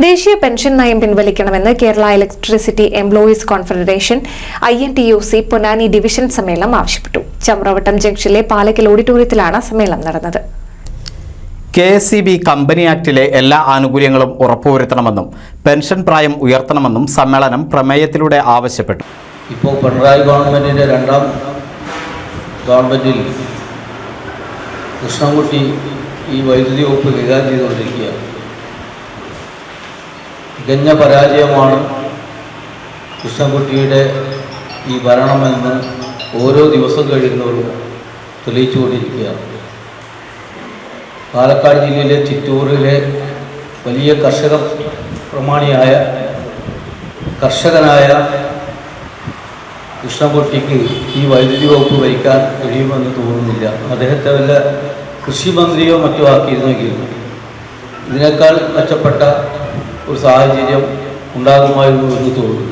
ദേശീയ പെൻഷൻ നയം പിൻവലിക്കണമെന്ന് Kerala electricity employees confederation I N T U C Ponnani division സമ്മേളനം ആവശ്യപ്പെട്ടു. ചമ്രവട്ടം ജംഗ്ഷനിലെ പാലക്കൽ ഓഡിറ്റോറിയത്തിലാണ് സമ്മേളനം നടന്നത്. K S C B company ആക്ടിലെ എല്ലാ ആനുകൂല്യങ്ങളും ഉറപ്പുവരുത്തണമെന്നും പെൻഷൻ പ്രായം ഉയർത്തണമെന്നും സമ്മേളനം പ്രമേയത്തിലൂടെ ആവശ്യപ്പെട്ടു. ഇപ്പോൾ പിണറായി ഗവൺമെന്റിന്റെ രണ്ടാം ഗവൺമെന്റിൽ കൃഷ്ണൻകുട്ടി ഈ വൈദ്യുതി വകുപ്പ് കൈകാര്യം ചെയ്തുകൊണ്ടിരിക്കുകയാണ്. തികഞ്ഞ പരാജയമാണ് കൃഷ്ണൻകുട്ടിയുടെ ഈ ഭരണമെന്ന് ഓരോ ദിവസം കഴിയുന്നവരും തെളിയിച്ചുകൊണ്ടിരിക്കുകയാണ് പാലക്കാട് ജില്ലയിലെ ചിറ്റൂരിലെ വലിയ കർഷക പ്രമാണിയായ കർഷകനായ കൃഷ്ണൻകുട്ടിക്ക് ഈ വൈദ്യുതി വകുപ്പ് വഹിക്കാൻ കഴിയുമെന്ന് തോന്നുന്നില്ല. അദ്ദേഹത്തെ വല്ല കൃഷിമന്ത്രിയോ മറ്റോ ആക്കിയിരുന്നെങ്കിൽ ഇതിനേക്കാൾ മെച്ചപ്പെട്ട ഒരു സാഹചര്യം ഉണ്ടാകുമായിരുന്നു തോന്നുന്നു.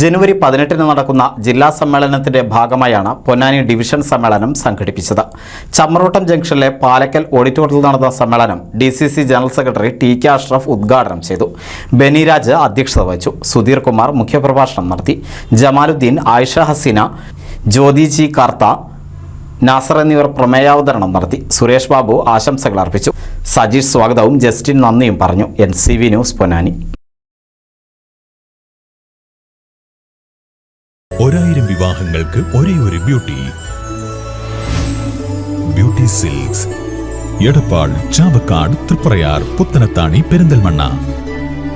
ജനുവരി പതിനെട്ടിന് നടക്കുന്ന ജില്ലാ സമ്മേളനത്തിന്റെ ഭാഗമായാണ് പൊന്നാനി ഡിവിഷൻ സമ്മേളനം സംഘടിപ്പിച്ചത്. ചമ്മറോട്ടം ജംഗ്ഷനിലെ പാലക്കൽ ഓഡിറ്റോറിയത്തിൽ നടന്ന സമ്മേളനം D general secretary T K Ashraf ഉദ്ഘാടനം ചെയ്തു. ബനിരാജ് അധ്യക്ഷത വഹിച്ചു. സുധീർ കുമാർ മുഖ്യപ്രഭാഷണം നടത്തി. ജമാലുദ്ദീൻ ആയിഷ ഹസീന ജ്യോതിജി കാർത്ത നാസർ എന്നിവർ പ്രമേയാവതരണം നടത്തി. സുരേഷ് ബാബു ആശംസകൾ അർപ്പിച്ചു. സജീഷ് സ്വാഗതവും ജസ്റ്റിൻ നന്ദിയും പറഞ്ഞു. N C V news Ponnani. ഒരായിരം വിവാഹങ്ങൾക്ക് ഒരേ ഒരു beauty. Beauty silks. Edappal Chavakkad Triprayar Puthanathani Perinthalmanna.